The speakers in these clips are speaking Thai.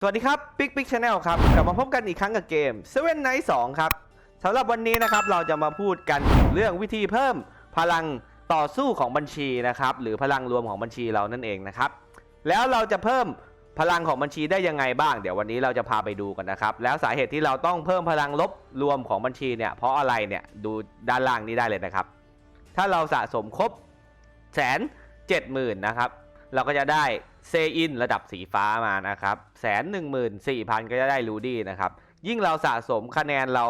สวัสดีครับปิ๊กปิ๊กชาแนลครับกลับมาพบกันอีกครั้งกับเกม Seven Night 2ครับสำหรับวันนี้นะครับเราจะมาพูดกันเรื่องวิธีเพิ่มพลังต่อสู้ของบัญชีนะครับหรือพลังรวมของบัญชีเรานั่นเองนะครับแล้วเราจะเพิ่มพลังของบัญชีได้ยังไงบ้าง เดี๋ยววันนี้เราจะพาไปดูกันนะครับแล้วสาเหตุที่เราต้องเพิ่มพลังลบรวมของบัญชีเนี่ยเพราะอะไรเนี่ยดูด้านล่างนี้ได้เลยนะครับ ถ้าเราสะสมครบแสนเจ็ดหมื่นนะครับเราก็จะได้ เซอินระดับสีฟ้ามานะครับแสนหนึ่งหมื่นสี่พันก็จะได้รูดี้นะครับ ยิ่งเราสะสมคะแนนเรา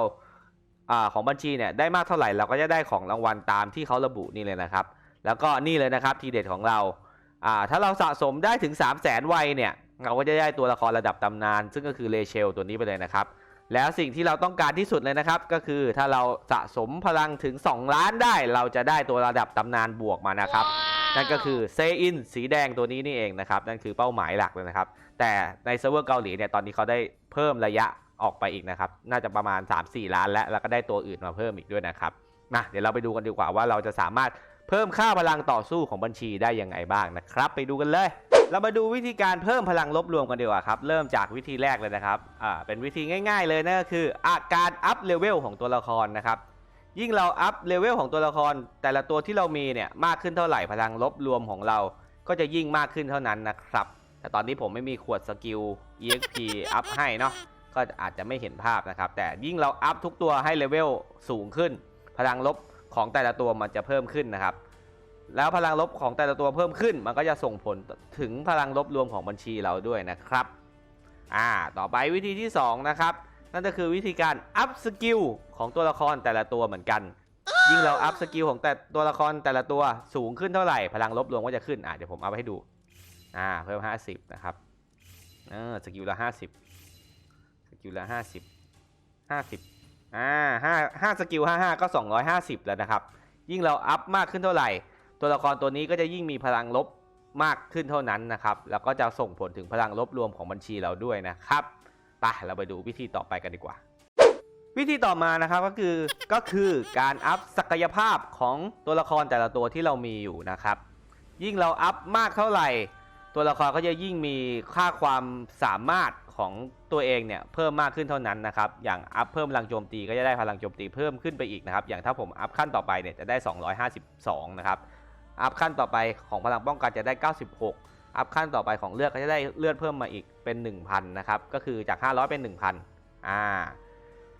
อของบัญชีเนี่ยได้มากเท่าไหร่เราก็จะได้ของรางวัลตามที่เขาระบุนี่เลยนะครับ แล้วก็นี่เลยนะครับทีเด็ดของเราอ่าถ้าเราสะสมได้ถึง 3 0 0แสนวัยเนี่ยเราก็จะได้ตัวละครระดับตำนาน ซึ่งก็คือเลเชลตัวนี้ไปเลยนะครับ แล้วสิ่งที่เราต้องการที่สุดเลยนะครับ ก็คือถ้าเราสะสมพลังถึง 2 ล้านได้ เราจะได้ตัวระดับตำนานบวกมานะครับ นั่นก็คือเซอินสีแดงตัวนี้นี่เองนะครับ นั่นคือเป้าหมายหลักเลยนะครับ แต่ในเซิร์ฟเวอร์เกาหลีเนี่ยตอนนี้เขาได้เพิ่มระยะออกไปอีกนะครับ น่าจะประมาณ 3-4 ล้านแล้ว แล้วก็ได้ตัวอื่นมาเพิ่มอีกด้วยนะครับนะเดี๋ยวเราไปดูกันดีกว่าว่าเราจะสามารถเพิ่มค่าพลังต่อสู้ของบัญชีได้ยังไงบ้างนะครับ ไปดูกันเลย เรามาดูวิธีการเพิ่มพลังลบรวมกันดีกว่าครับ เริ่มจากวิธีแรกเลยนะครับ อ่า เป็นวิธีง่าย ๆ เลยนั่นก็คืออาการอัพเลเวลของตัวละครนะครับ ยิ่งเราอัพเลเวลของตัวละคร แต่ละตัวที่เรามีเนี่ยมากขึ้นเท่าไหร่พลังลบรวมของเรา ก็จะยิ่งมากขึ้นเท่านั้นนะครับ แต่ตอนนี้ผมไม่มีขวดสกิล EXP อัพให้เนาะก็อาจจะไม่เห็นภาพนะครับ แต่ยิ่งเราอัพทุกตัวให้เลเวลสูงขึ้น พลังลบของแต่ละตัวมันจะเพิ่มขึ้นนะครับ แล้วพลังลบของแต่ละตัวเพิ่มขึ้น มันก็จะส่งผลถึงพลังลบรวมของบัญชีเราด้วยนะครับ อ่า ต่อไปวิธีที่สองนะครับ นั่นก็คือวิธีการอัพสกิลของตัวละครแต่ละตัวเหมือนกัน ยิ่งเราอัพสกิลของแต่ตัวละครแต่ละตัวสูงขึ้นเท่าไหร่ พลังลบรวมก็จะขึ้นอ่าเดี๋ยวผมเอาไปให้ดู อ่าเพิ่ม 50 นะครับเออสกิลละ 50 สกิลละ 50 50อ่าห้าห้าสกิล55 ก็ 250 แล้วนะครับ ยิ่งเราอัพมากขึ้นเท่าไหร่ ตัวละครตัวนี้ก็จะยิ่งมีพลังลบมากขึ้นเท่านั้นนะครับ แล้วก็จะส่งผลถึงพลังลบรวมของบัญชีเราด้วยนะครับ ไปเราไปดูวิธีต่อไปกันดีกว่า วิธีต่อมานะครับก็คือก็คือการอัพศักยภาพของตัวละครแต่ละตัวที่เรามีอยู่นะครับ ยิ่งเราอัพมากเท่าไหร่ ตัวละครก็จะยิ่งมีค่าความสามารถของตัวเองเนี่ยเพิ่มมากขึ้นเท่านั้นนะครับ อย่างอัพเพิ่มพลังโจมตีก็จะได้พลังโจมตีเพิ่มขึ้นไปอีกนะครับ อย่างถ้าผมอัพขั้นต่อไปเนี่ยจะได้ 252 นะครับ อัพขั้นต่อไปของพลังป้องกันจะได้ 96 อัพขั้นต่อไปของเลือดก็จะได้เลือดเพิ่มมาอีกเป็น 1,000 นะครับ ก็คือจาก 500 เป็น 1,000 อ่า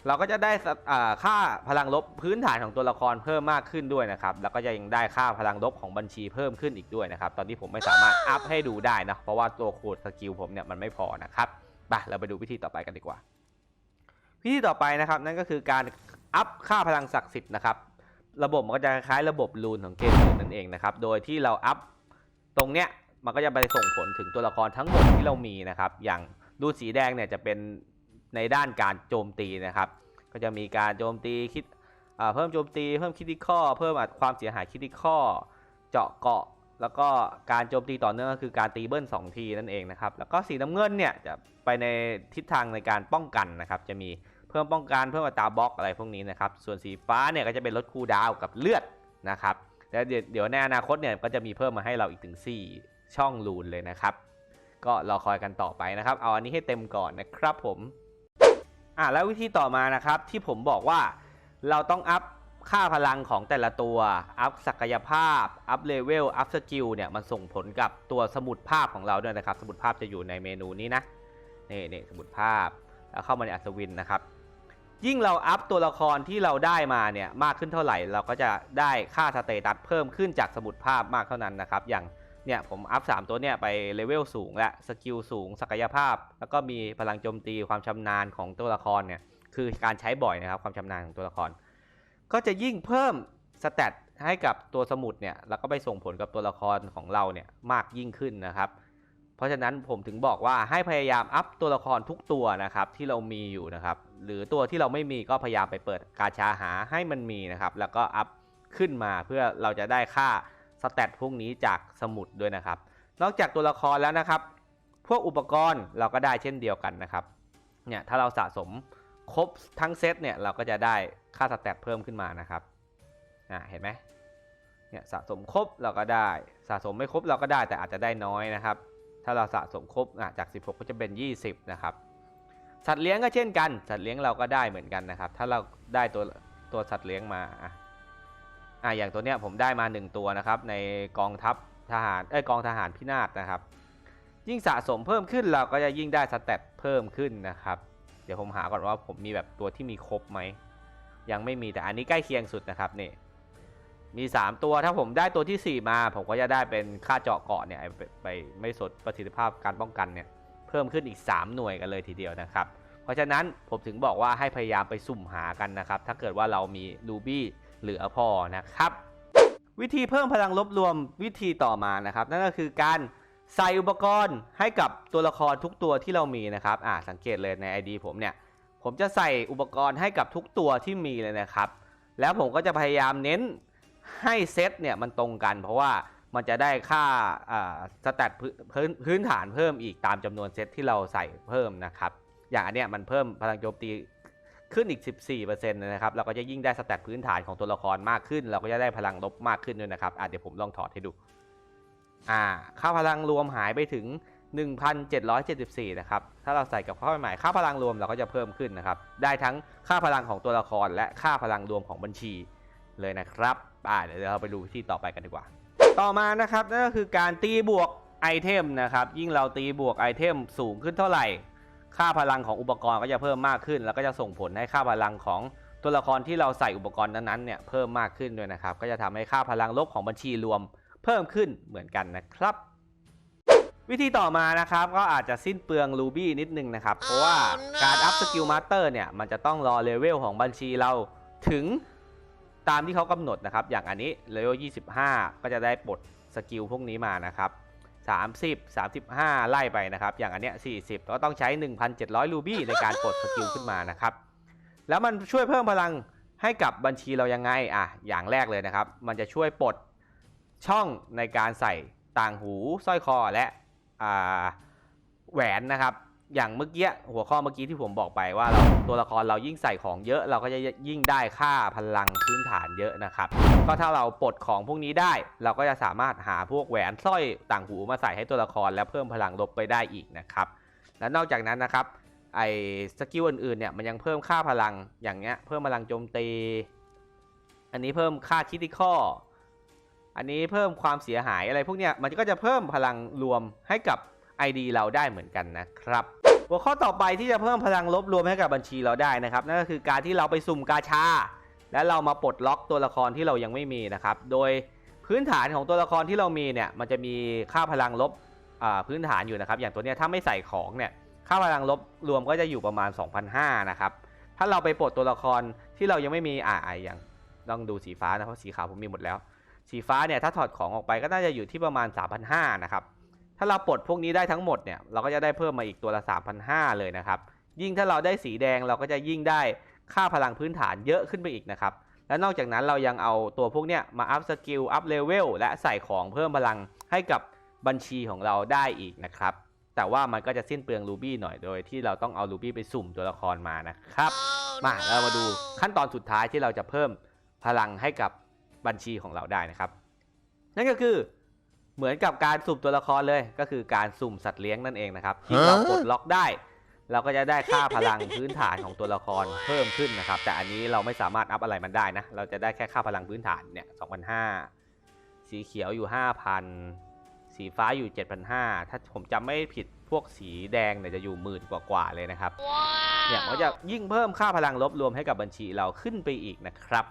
เราก็จะได้สอ่าค่าพลังลบพื้นฐานของตัวละครเพิ่มมากขึ้นด้วยนะครับ แล้วก็จะยังได้ค่าพลังลบของบัญชีเพิ่มขึ้นอีกด้วยนะครับ ตอนนี้ผมไม่สามารถอัพให้ดูได้นะ เพราะว่าตัวโค้ดสกิลผมเนี่ยมันไม่พอนะครับไปเราไปดูวิธีต่อไปกันดีกว่า วิธีต่อไปนะครับนั่นก็คือการอัพค่าพลังศักดิ์สิทธิ์นะครับ ระบบมันก็จะคล้ายระบบรูนของเกมอื่นนั่นเองนะครับ โดยที่เราอัพตรงเนี้ย มันก็จะไปส่งผลถึงตัวละครทั้งหมดที่เรามีนะครับ อย่างรูสีแดงเนี่ยจะเป็นในด้านการโจมตีนะครับ ก็จะมีการโจมตีคิดเพิ่มโจมตี เพิ่มคิดข้อเพิ่มอัตราความเสียหายคิดข้อเจาะเกาะ แล้วก็การโจมตีต่อเนื่องก็คือการตีเบิ้ลสองทีนั่นเองนะครับ แล้วก็สีน้ำเงินเนี่ยจะไปในทิศทางในการป้องกันนะครับ จะมีเพิ่มป้องกันเพิ่มอัตราบล็อกอะไรพวกนี้นะครับ ส่วนสีฟ้าเนี่ยก็จะเป็นลดคูดาวกับเลือดนะครับแล้วเดี๋ยวเดี๋ยวในอนาคตเนี่ยก็จะมีเพิ่มมาให้เราอีกถึง 4 ช่องรูนเลยนะครับ ก็รอคอยกันต่อไปนะครับ เอาอันนี้ให้เต็มก่อนนะครับผมอะแล้ววิธีต่อมานะครับที่ผมบอกว่าเราต้องอัพค่าพลังของแต่ละตัว อัพศักยภาพ อัพเลเวล อัพสกิลเนี่ยมันส่งผลกับตัวสมุดภาพของเราด้วยนะครับ สมุดภาพจะอยู่ในเมนูนี้นะนี่นี่สมุดภาพ แล้วเข้ามาในอัศวินนะครับ ยิ่งเราอัพตัวละครที่เราได้มาเนี่ยมากขึ้นเท่าไหร่ เราก็จะได้ค่าสเตตัสเพิ่มขึ้นจากสมุดภาพมากเท่านั้นนะครับ อย่าง เนี่ยผมอัพ 3 ตัวเนี่ยไปเลเวลสูงและสกิลสูง ศักยภาพ แล้วก็มีพลังโจมตีความชำนาญของตัวละครเนี่ยคือการใช้บ่อยนะครับความชำนาญของตัวละคร ก็จะยิ่งเพิ่มสเตตให้กับตัวสมุดเนี่ยแล้วก็ไปส่งผลกับตัวละครของเราเนี่ยมากยิ่งขึ้นนะครับ เพราะฉะนั้นผมถึงบอกว่าให้พยายามอัพตัวละครทุกตัวนะครับที่เรามีอยู่นะครับ หรือตัวที่เราไม่มีก็พยายามไปเปิดกาชาหาให้มันมีนะครับ แล้วก็อัพขึ้นมาเพื่อเราจะได้ค่า สเตตพวกนี้จากสมุดด้วยนะครับ นอกจากตัวละครแล้วนะครับ พวกอุปกรณ์เราก็ได้เช่นเดียวกันนะครับเนี่ยถ้าเราสะสมครบทั้งเซตเนี่ยเราก็จะได้ค่าสแตทเพิ่มขึ้นมานะครับอ่าเห็นไหมเนี่ยสะสมครบเราก็ได้สะสมไม่ครบเราก็ได้แต่อาจจะได้น้อยนะครับ ถ้าเราสะสมครบอะจาก 16 ก็จะเป็น 20 นะครับ สัตว์เลี้ยงก็เช่นกัน สัตว์เลี้ยงเราก็ได้เหมือนกันนะครับ ถ้าเราได้ตัวตัวสัตว์เลี้ยงมาอะ อะอย่างตัวเนี้ยผมได้มา 1 ตัวนะครับในกองทัพทหารเอ้ยกองทหารพินาศนะครับ ยิ่งสะสมเพิ่มขึ้นเราก็จะยิ่งได้สเตตเพิ่มขึ้นนะครับ เดี๋ยวผมหาก่อนว่าผมมีแบบตัวที่มีครบไหมยังไม่มีแต่อันนี้ใกล้เคียงสุดนะครับนี่มี 3 ตัวถ้าผมได้ตัวทีสี่4 มา ผมก็จะได้เป็นค่าเจาะเกาะเนี่ยไปไปไม่สดประสิทธิภาพการป้องกันเนี่ยเพิ่มขึ้นอีก 3 หน่วยกันเลยทีเดียวนะครับ เพราะฉะนั้นผมถึงบอกว่าให้พยายามไปสุ่มหากันนะครับ ถ้าเกิดว่าเรามีรูบี้ เหลือพอนะครับ วิธีเพิ่มพลังลบรวมวิธีต่อมานะครับ นั่นก็คือการใส่อุปกรณ์ให้กับตัวละครทุกตัวที่เรามีนะครับอ่าสังเกตเลยใน ID ผมเนี่ย ผมจะใส่อุปกรณ์ให้กับทุกตัวที่มีเลยนะครับ แล้วผมก็จะพยายามเน้นให้เซตเนี่ยมันตรงกัน เพราะว่ามันจะได้ค่าสแตทพื้นพื้นฐานเพิ่มอีกตามจำนวนเซตที่เราใส่เพิ่มนะครับ อย่างอันเนี้ยมันเพิ่มพลังโจมตี ขึ้นอีก 14%นะครับ เราก็จะยิ่งได้สแตทพื้นฐานของตัวละครมากขึ้น เราก็จะได้พลังลบมากขึ้นด้วยนะครับอะเดี๋ยวผมลองถอดให้ดู อ่า ค่าพลังรวมหายไปถึง 1,774 นะครับ ถ้าเราใส่กับข้อหมาย ค่าพลังรวมเราก็จะเพิ่มขึ้นนะครับ ได้ทั้งค่าพลังของตัวละคร และค่าพลังรวมของบัญชีเลยนะครับ อ่า เดี๋ยวเราไปดูวิธีต่อไปกันดีกว่า ต่อมานะครับนั่นก็คือการตีบวกไอเทมนะครับ ยิ่งเราตีบวกไอเทมสูงขึ้นเท่าไหร่ ค่าพลังของอุปกรณ์ก็จะเพิ่มมากขึ้น แล้วก็จะส่งผลให้ค่าพลังของตัวละครที่เราใส่อุปกรณ์นั้นๆเนี่ยเพิ่มมากขึ้นด้วยนะครับ ก็จะทำให้ค่าพลังลบของบัญชีรวมเพิ่มขึ้นเหมือนกันนะครับ วิธีต่อมานะครับก็อาจจะสิ้นเปลืองรูบี้นิดนึงนะครับ เพราะว่าการอัพสกิลมาสเตอร์เนี่ยมันจะต้องรอเลเวลของบัญชีเราถึงตามที่เขากำหนดนะครับ อย่างอันนี้เลเวล 25 ก็จะได้ปลดสกิลพวกนี้มานะครับ 30 35 ไล่ไปนะครับ อย่างอันเนี้ย40ก็ต้องใช้ 1,700 รูบี้ในการปลดสกิลขึ้นมานะครับ แล้วมันช่วยเพิ่มพลังให้กับบัญชีเรายังไงอะอย่างแรกเลยนะครับ มันจะช่วยปลดช่องในการใส่ต่างหูสร้อยคอและแหวนนะครับ อย่างเมื่อกี้หัวข้อเมื่อกี้ที่ผมบอกไปว่าเราตัวละครเรายิ่งใส่ของเยอะ เราก็จะยิ่งได้ค่าพลังพื้นฐานเยอะนะครับ ก็ถ้าเราปลดของพวกนี้ได้ เราก็จะสามารถหาพวกแหวนสร้อยต่างหูมาใส่ให้ตัวละครและเพิ่มพลังลบไปได้อีกนะครับ และนอกจากนั้นนะครับไอ้สกิลอื่นๆเนี่ยมันยังเพิ่มค่าพลังอย่างเงี้ยเพิ่มพลังโจมตี อันนี้เพิ่มค่าคิติคออันนี้เพิ่มความเสียหายอะไรพวกเนี้ยมันก็จะเพิ่มพลังรวมให้กับ ID เราได้เหมือนกันนะครับ หัวข้อต่อไปที่จะเพิ่มพลังลบรวมให้กับบัญชีเราได้นะครับนั่นก็คือการที่เราไปสุ่มกาชา และเรามาปลดล็อกตัวละครที่เรายังไม่มีนะครับโดยพื้นฐานของตัวละครที่เรามีเนี่ยมันจะมีค่าพลังลบอ่าพื้นฐานอยู่นะครับ อย่างตัวเนี้ยถ้าไม่ใส่ของเนี่ยค่าพลังลบรวมก็จะอยู่ประมาณ 2,500นะครับถ้าเราไปปลดตัวละครที่เรายังไม่มีอ่าอ่าอย่างต้องดูสีฟ้านะเพราะสีขาวผมมีหมดแล้ว สีฟ้าเนี่ยถ้าถอดของออกไปก็น่าจะอยู่ที่ประมาณ3,500นะครับ ถ้าเราปลดพวกนี้ได้ทั้งหมดเนี่ยเราก็จะได้เพิ่มมาอีกตัวละ 3,500 เลยนะครับ ยิ่งถ้าเราได้สีแดงเราก็จะยิ่งได้ค่าพลังพื้นฐานเยอะขึ้นไปอีกนะครับ และนอกจากนั้นเรายังเอาตัวพวกเนี้ยมาอัพสกิล อัพเลเวล และใส่ของเพิ่มพลังให้กับบัญชีของเราได้อีกนะครับ แต่ว่ามันก็จะสิ้นเปลืองรูบี้หน่อยโดยที่เราต้องเอารูบี้ไปสุ่มตัวละครมานะครับ มาเรามาดูขั้นตอนสุดท้ายที่เราจะเพิ่มพลังให้กับบัญชีของเราได้นะครับ นั่นก็คือ เหมือนกับการสุ่มตัวละครเลย ก็คือการสุ่มสัตว์เลี้ยงนั่นเองนะครับที่เราปลดล็อกได้ เราก็จะได้ค่าพลังพื้นฐานของตัวละครเพิ่มขึ้นนะครับ แต่อันนี้เราไม่สามารถอัพอะไรมันได้นะ เราจะได้แค่ค่าพลังพื้นฐานเนี่ย2,500สีเขียวอยู่5,000สีฟ้าอยู่ 7,500 ถ้าผมจำไม่ผิดพวกสีแดงเนี่ยจะอยู่หมื่นกว่าๆเลยนะครับ เนี่ยมันก็จะยิ่งเพิ่มค่าพลังลบรวมให้กับบัญชีเราขึ้นไปอีกนะครับ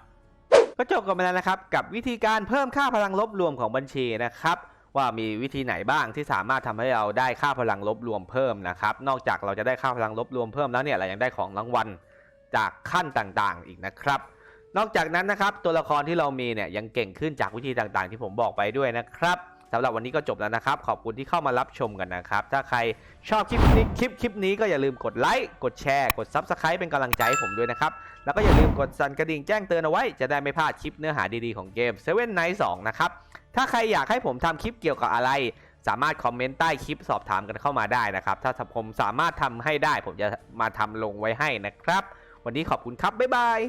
ก็จบกันไปแล้วนะครับ กับวิธีการเพิ่มค่าพลังลบรวมของบัญชีนะครับ ว่ามีวิธีไหนบ้างที่สามารถทำให้เราได้ค่าพลังลบรวมเพิ่มนะครับ นอกจากเราจะได้ค่าพลังลบรวมเพิ่มแล้วเนี่ยเรายังได้ของรางวัลจากขั้นต่างๆ อีกนะครับ นอกจากนั้นนะครับตัวละครที่เรามีเนี่ยยังเก่งขึ้นจากวิธีต่างๆ ที่ผมบอกไปด้วยนะครับ สำหรับวันนี้ก็จบแล้วนะครับ ขอบคุณที่เข้ามารับชมกันนะครับ ถ้าใครชอบคลิปนี้คลิปคลิปนี้ก็อย่าลืมกดไลค์กดแชร์กด Subscribe เป็นกำลังใจให้ผมด้วยนะครับ แล้วก็อย่าลืมกดสั่นกระดิ่งแจ้งเตือนเอาไว้ จะได้ไม่พลาดคลิปเนื้อหาดีๆของเกม Seven Night 2นะครับถ้าใครอยากให้ผมทำคลิปเกี่ยวกับอะไร สามารถคอมเมนต์ใต้คลิปสอบถามกันเข้ามาได้นะครับถ้าผมสามารถทำให้ได้ ผมจะมาทำลงไว้ให้นะครับ วันนี้ขอบคุณครับบ๊ายบาย